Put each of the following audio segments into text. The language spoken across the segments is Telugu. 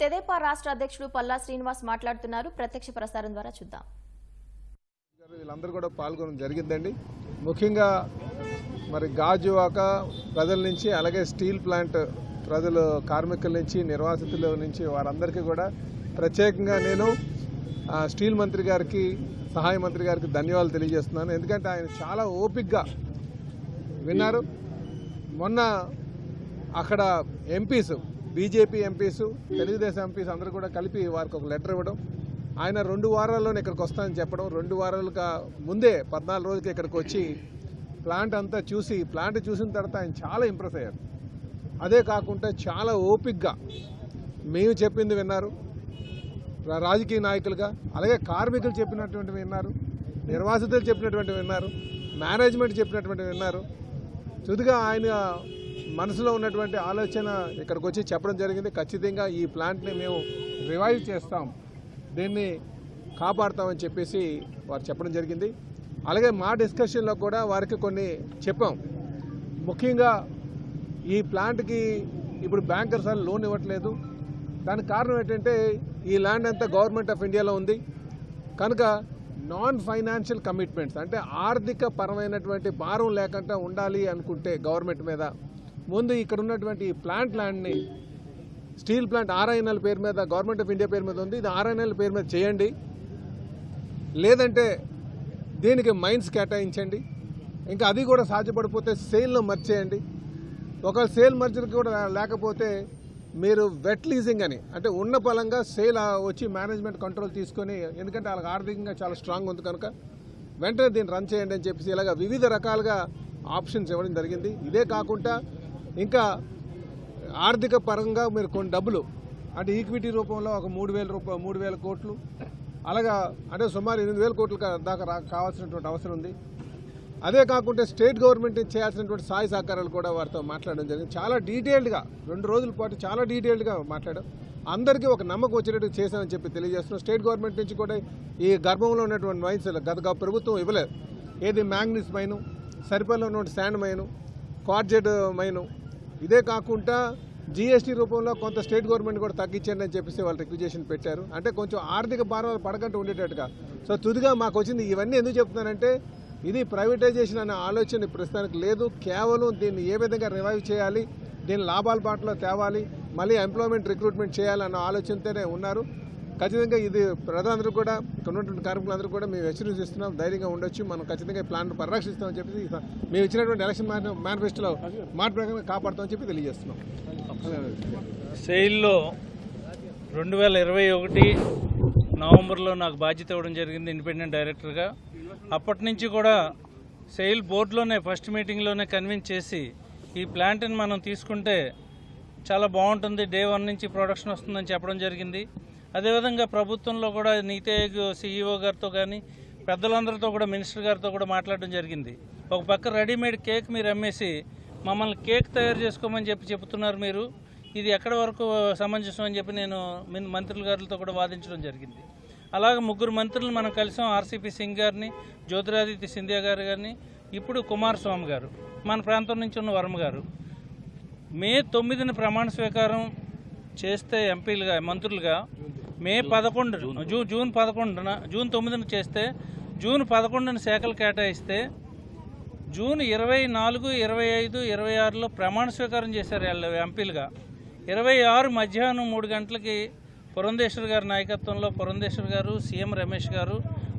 తెదేపా రాష్ట్ర అధ్యక్షుడు పల్లా శ్రీనివాస్ మాట్లాడుతున్నారు. ప్రత్యక్ష ప్రసారం ద్వారా చూద్దాం. వీళ్ళందరూ కూడా పాల్గొనడం జరిగిందండి. ముఖ్యంగా మరి గాజువాక ప్రజల నుంచి అలాగే స్టీల్ ప్లాంట్ ప్రజలు కార్మికుల నుంచి నిర్వాసితుల నుంచి వారందరికీ కూడా ప్రత్యేకంగా నేను స్టీల్ మంత్రి గారికి సహాయ మంత్రి గారికి ధన్యవాదాలు తెలియజేస్తున్నాను. ఎందుకంటే ఆయన చాలా ఓపిక్గా విన్నారు. మొన్న అక్కడ MPs BJP MPs Telugu Desam MPs అందరూ కూడా కలిపి వారికి ఒక లెటర్ ఇవ్వడం. ఆయన రెండు వారాల్లోనే ఇక్కడికి వస్తానని చెప్పడం. రెండు వారాలుగా ముందే పద్నాలుగు రోజులకి ఇక్కడికి వచ్చి ప్లాంట్ అంతా చూసి ప్లాంట్ చూసిన తర్వాత ఆయన చాలా ఇంప్రెస్ అయ్యారు. అదే కాకుండా చాలా ఓపిక్గా మేము చెప్పింది విన్నారు. రాజకీయ నాయకులుగా అలాగే కార్మికులు చెప్పినటువంటి విన్నారు. నిర్వాసితులు చెప్పినటువంటి విన్నారు. మేనేజ్మెంట్ చెప్పినటువంటి విన్నారు. తుదిగా ఆయన మనసులో ఉన్నటువంటి ఆలోచన ఇక్కడికి వచ్చి చెప్పడం జరిగింది. ఖచ్చితంగా ఈ ప్లాంట్ని మేము రివైవ్ చేస్తాం. దీన్ని కాపాడుతామని చెప్పేసి వారు చెప్పడం జరిగింది. అలాగే మా డిస్కషన్లో కూడా వారికి కొన్ని చెప్పాం. ముఖ్యంగా ఈ ప్లాంట్కి ఇప్పుడు బ్యాంకర్స్ వాళ్ళు లోన్ ఇవ్వట్లేదు. దానికి కారణం ఏంటంటే ఈ ల్యాండ్ అంతా గవర్నమెంట్ ఆఫ్ ఇండియాలో ఉంది. కనుక నాన్ ఫైనాన్షియల్ కమిట్మెంట్స్ అంటే ఆర్థిక పరమైనటువంటి భారం లేకుండా ఉండాలి అనుకుంటే గవర్నమెంట్ మీద ముందు ఇక్కడ ఉన్నటువంటి ప్లాంట్ ల్యాండ్ని స్టీల్ ప్లాంట్ ఆర్ఐఎన్ఎల్ పేరు మీద గవర్నమెంట్ ఆఫ్ ఇండియా పేరు మీద ఉంది. ఇది ఆర్ఐఎన్ఎల్ పేరు మీద చేయండి. లేదంటే దీనికి మైన్స్ కేటాయించండి. ఇంకా అది కూడా సాధ్యపడిపోతే సేల్లో మర్చేయండి. ఒకవేళ సేల్ మర్జర్ కూడా లేకపోతే మీరు వెట్ లీజింగ్ అని అంటే ఉన్న పలంగా సేల్ వచ్చి మేనేజ్మెంట్ కంట్రోల్ తీసుకొని ఎందుకంటే వాళ్ళకి ఆర్థికంగా చాలా స్ట్రాంగ్ ఉంది కనుక వెంటనే దీన్ని రన్ చేయండి అని చెప్పేసి ఇలాగ వివిధ రకాలుగా ఆప్షన్స్ ఇవ్వడం జరిగింది. ఇదే కాకుండా ఇంకా ఆర్థిక పరంగా మీరు కొన్ని డబ్బులు అంటే ఈక్విటీ రూపంలో ఒక మూడు వేల రూపాయలు మూడు వేల కోట్లు అలాగా అంటే సుమారు ఎనిమిది వేల కోట్ల దాకా రా- కావాల్సినటువంటి అవసరం ఉంది. అదే కాకుండా స్టేట్ గవర్నమెంట్ చేయాల్సినటువంటి సాయి సహకారాలు కూడా వారితో మాట్లాడడం జరిగింది. చాలా డీటెయిల్డ్గా రెండు రోజుల పాటు చాలా డీటెయిల్డ్గా మాట్లాడాం అందరికీ ఒక నమ్మకం వచ్చేటట్టు చేశామని చెప్పి తెలియజేస్తున్నాం. స్టేట్ గవర్నమెంట్ నుంచి కూడా ఈ గర్భంలో ఉన్నటువంటి మైన్స్ గత ప్రభుత్వం ఇవ్వలేదు. ఏది మ్యాంగనీస్ మైను సరిపల్లో ఉన్నటువంటి శాండ్ మైను కార్జెడ్ మైను ఇదే కాకుండా జీఎస్టీ రూపంలో కొంత స్టేట్ గవర్నమెంట్ కూడా తగ్గించండి అని చెప్పేసి వాళ్ళు రిక్విజేషన్ పెట్టారు. అంటే కొంచెం ఆర్థిక భారం పడకుండా ఉండేటట్టుగా. సో తుదిగా మాకు వచ్చింది ఇవన్నీ ఎందుకు చెప్తున్నానంటే ఇది ప్రైవేటైజేషన్ అనే ఆలోచన ప్రస్తుతానికి లేదు. కేవలం దీన్ని ఏ విధంగా రివైవ్ చేయాలి దీని లాభాల బాటలో తేవాలి మళ్ళీ ఎంప్లాయ్మెంట్ రిక్రూట్మెంట్ చేయాలన్న ఆలోచనతోనే ఉన్నారు. ఖచ్చితంగా ఇది ప్రజలందరూ కూడా ఇక్కడ ఉన్నటువంటి కార్మికులందరూ కూడా మేము హెచ్చరిస్తున్నాం ధైర్యంగా ఉండొచ్చు. మనం ఖచ్చితంగా ఈ ప్లాన్ పరిరక్షిస్తామని చెప్పి మేము ఇచ్చినటువంటి ఎలక్షన్ మేనిఫెస్టోలో మాట ప్రకారం కాపాడుతామని చెప్పి తెలియజేస్తున్నాం. సెయిల్లో రెండు వేల ఇరవై ఒకటి నవంబర్లో నాకు బాధ్యత ఇవ్వడం జరిగింది ఇండిపెండెంట్ డైరెక్టర్గా. అప్పటి నుంచి కూడా సెయిల్ బోర్డులోనే ఫస్ట్ మీటింగ్లోనే కన్విన్స్ చేసి ఈ ప్లాంట్ని మనం తీసుకుంటే చాలా బాగుంటుంది. డే వన్ నుంచి ప్రొడక్షన్ వస్తుందని చెప్పడం జరిగింది. అదేవిధంగా ప్రభుత్వంలో కూడా నీతి ఆయోగ్ సీఈఓ గారితో కానీ పెద్దలందరితో కూడా మినిస్టర్ గారితో కూడా మాట్లాడడం జరిగింది. ఒక పక్క రెడీమేడ్ కేక్ మీరు అమ్మేసి మమ్మల్ని కేక్ తయారు చేసుకోమని చెప్పి చెప్తున్నారు మీరు. ఇది ఎక్కడి వరకు సమంజసం అని చెప్పి నేను మిన్- మంత్రుల గారితో కూడా వాదించడం జరిగింది. అలాగే ముగ్గురు మంత్రులు మనం కలిసాం ఆర్సీపీ సింగ్ గారిని జ్యోతిరాదిత్య సింధియా గారు గారిని ఇప్పుడు కుమారస్వామి గారు మన ప్రాంతం నుంచి ఉన్న వర్మ గారు. మే తొమ్మిదిన ప్రమాణ స్వీకారం చేస్తే ఎంపీలుగా మంత్రులుగా మే పదకొండు జూ జూన్ పదకొండున జూన్ తొమ్మిదిన చేస్తే జూన్ పదకొండున శాఖలు కేటాయిస్తే జూన్ ఇరవై నాలుగు ఇరవై ఐదు ఇరవై ఆరులో ప్రమాణ స్వీకారం చేశారు వాళ్ళు ఎంపీలుగా. ఇరవై ఆరు మధ్యాహ్నం మూడు గంటలకి పురంధేశ్వర్ గారి నాయకత్వంలో పురంధేశ్వర్ గారు సీఎం రమేష్ గారు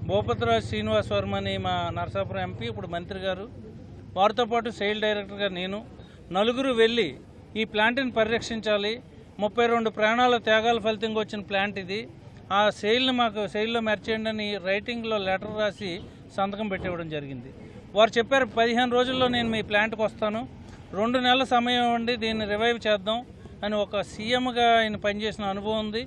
భూపతిరాజు శ్రీనివాస్ వర్మ అని మా నరసాపురం ఎంపీ ఇప్పుడు మంత్రి గారు వారితో పాటు సెయిల్ డైరెక్టర్గా నేను నలుగురు వెళ్ళి ఈ ప్లాంట్ని పరిరక్షించాలి. ముప్పై రెండు ప్రాణాల త్యాగాల ఫలితంగా వచ్చిన ప్లాంట్ ఇది. ఆ సెయిల్ని మాకు సెయిల్లో మెర్చేయండి అని రైటింగ్లో లెటర్ రాసి సంతకం పెట్టివ్వడం జరిగింది. వారు చెప్పారు పదిహేను రోజుల్లో నేను మీ ప్లాంట్కి వస్తాను. రెండు నెలల సమయం ఇవ్వండి దీన్ని రివైవ్ చేద్దాం అని ఒక సీఎంగా ఆయన పనిచేసిన అనుభవం ఉంది.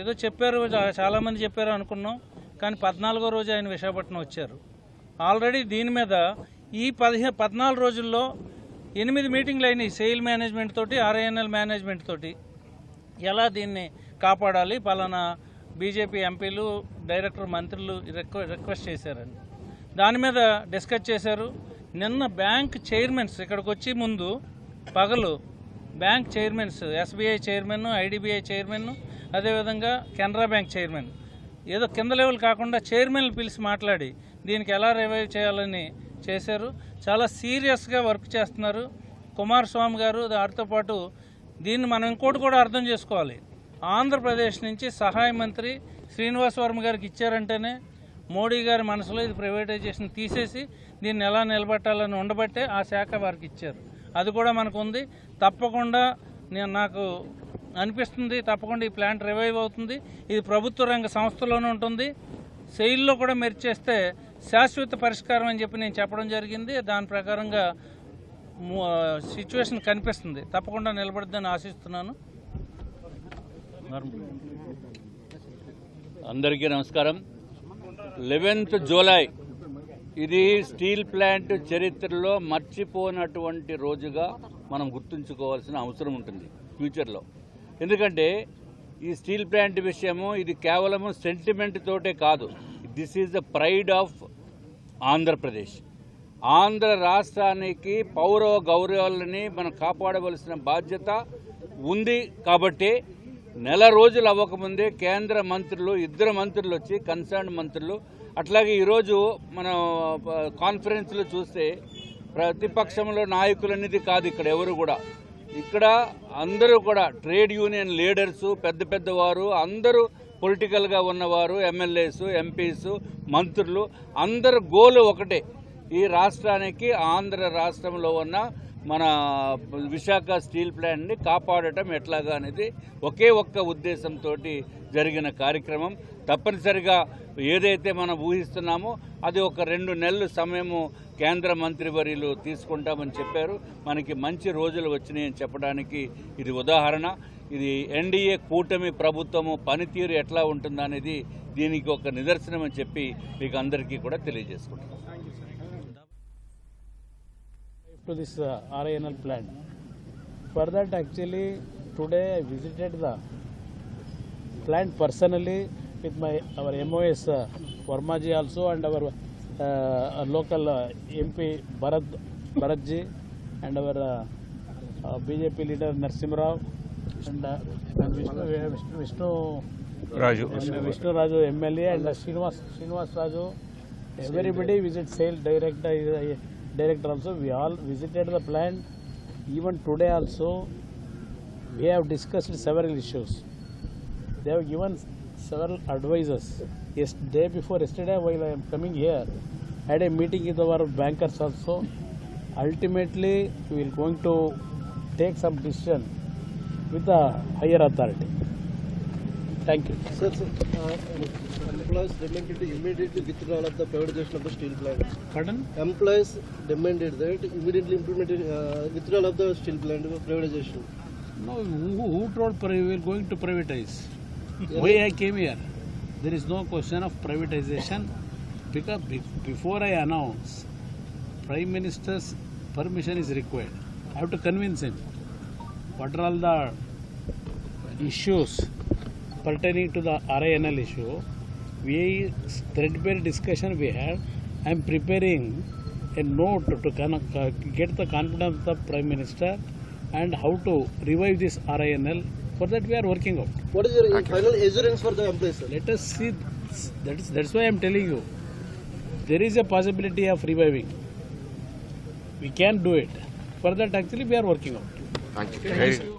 ఏదో చెప్పారు చాలామంది చెప్పారు అనుకున్నాం. కానీ పద్నాలుగో రోజు ఆయన విశాఖపట్నం వచ్చారు. ఆల్రెడీ దీని మీద ఈ పదిహే పద్నాలుగు రోజుల్లో ఎనిమిది మీటింగ్లు అయినాయి సెయిల్ మేనేజ్మెంట్ తోటి ఆర్ఐఎన్ఎల్ మేనేజ్మెంట్ తోటి. ఎలా దీన్ని కాపాడాలి? పలానా బీజేపీ ఎంపీలు డైరెక్టర్ మంత్రులు రిక్వెస్ట్ చేశారని దాని మీద డిస్కస్ చేశారు. నిన్న బ్యాంక్ చైర్మన్స్ ఇక్కడికి వచ్చి ముందు పగలు bank chairmans SBI chairman IDBI chairman అదేవిధంగా కెనరా బ్యాంక్ చైర్మన్ ఏదో కింద లెవెల్ కాకుండా చైర్మన్లు పిలిచి మాట్లాడి దీనికి ఎలా రివైవ్ చేయాలని చేశారు. చాలా సీరియస్గా వర్క్ చేస్తున్నారు. కుమారస్వామి గారు దాటితో పాటు దీన్ని మనం ఇంకోటి కూడా అర్థం చేసుకోవాలి. ఆంధ్రప్రదేశ్ నుంచి సహాయ మంత్రి శ్రీనివాస్ వర్మ గారికి ఇచ్చారంటేనే మోడీ గారి మనసులో ఇది ప్రైవేటైజేషన్ తీసేసి దీన్ని ఎలా నిలబెట్టాలని ఉండబట్టే ఆ శాఖ వారికి ఇచ్చారు. అది కూడా మనకు ఉంది తప్పకుండా నేను నాకు అనిపిస్తుంది తప్పకుండా ఈ ప్లాంట్ రివైవ్ అవుతుంది. ఇది ప్రభుత్వ రంగ సంస్థలోనే ఉంటుంది. సెయిల్లో కూడా మెరిచేస్తే శాశ్వత పరిష్కారం అని చెప్పి నేను చెప్పడం జరిగింది. దాని ప్రకారంగా సిచ్యువేషన్ కనిపిస్తుంది. తప్పకుండా నిలబడుద్దని ఆశిస్తున్నాను. అందరికీ నమస్కారం. లెవెన్త్ జూలై ఇది స్టీల్ ప్లాంట్ చరిత్రలో మర్చిపోనటువంటి రోజుగా మనం గుర్తుంచుకోవాల్సిన అవసరం ఉంటుంది ఫ్యూచర్లో. ఎందుకంటే ఈ స్టీల్ ప్లాంట్ విషయము ఇది కేవలము సెంటిమెంట్ తోటే కాదు. This is the pride of Andhra Pradesh Andhra రాష్ట్రానికి పౌర గౌరవాలని మనం కాపాడవలసిన బాధ్యత ఉంది కాబట్టి నెల రోజులు అవ్వకముందే కేంద్ర మంత్రులు ఇద్దరు మంత్రులు వచ్చి కన్సర్న్ మంత్రులు అట్లాగే ఈరోజు మనం కాన్ఫరెన్స్లో చూస్తే ప్రతిపక్షంలో నాయకులు అనేది కాదు ఇక్కడ ఎవరు కూడా. ఇక్కడ అందరూ కూడా ట్రేడ్ యూనియన్ లీడర్స్ పెద్ద పెద్దవారు అందరూ పొలిటికల్గా ఉన్నవారు ఎమ్మెల్యేస్ ఎంపీస్ మంత్రులు అందరు గోలు ఒకటే. ఈ రాష్ట్రానికి ఆంధ్ర రాష్ట్రంలో ఉన్న మన విశాఖ స్టీల్ ప్లాంట్ని కాపాడటం ఎట్లాగా అనేది ఒకే ఒక్క ఉద్దేశంతో జరిగిన కార్యక్రమం. తప్పనిసరిగా ఏదైతే మనం ఊహిస్తున్నామో అది ఒక రెండు నెలలు సమయము కేంద్ర మంత్రివర్యులు తీసుకుంటామని చెప్పారు. మనకి మంచి రోజులు వచ్చినాయని చెప్పడానికి ఇది ఉదాహరణ. ఇది ఎన్డీఏ కూటమి ప్రభుత్వము పనితీరు ఎట్లా ఉంటుందనేది దీనికి ఒక నిదర్శనం అని చెప్పి మీకు అందరికీ కూడా తెలియజేసుకుంటున్నాను to this uh, RINL plant. For that, actually, today I visited the plant personally with my our MOS uh, Varmaji also and our uh, local uh, MP Bharat Bharatji and our uh, uh, BJP leader Narsim Rao and, uh, and Vishnu, Vishnu, Vishnu Raju Vishnu Raju MLA and uh, Srinivas Srinivas Raju. Everybody visit sale director uh, director also. We all visited the plant. Even today also, we have discussed several issues. They have given several advices. Yes, day before yesterday, while I am coming here, I had a meeting with our bankers also. Ultimately, we will going to take some decision with the higher authority. Thank you. Sir, sir, uh, employees demanded immediately withdrawal of the privatization of the steel plant. Pardon? Employees demanded that immediately implemented uh, withdrawal of the steel plant privatization. No, who, who told we are going to privatize? Why I came here? There is no question of privatization because be- before I announce, Prime Minister's permission is required. I have to convince him. What are all the issues pertaining to the RINL issue? We threadbare discussion we had. I am preparing a note to uh, get the confidence of the Prime Minister and how to revive this RINL. For that, we are working out. What is your final assurance for the employees, sir? Let us see. That is that's why I am telling you. There is a possibility of reviving. We can do it. For that, actually, we are working out. Thank you. Very-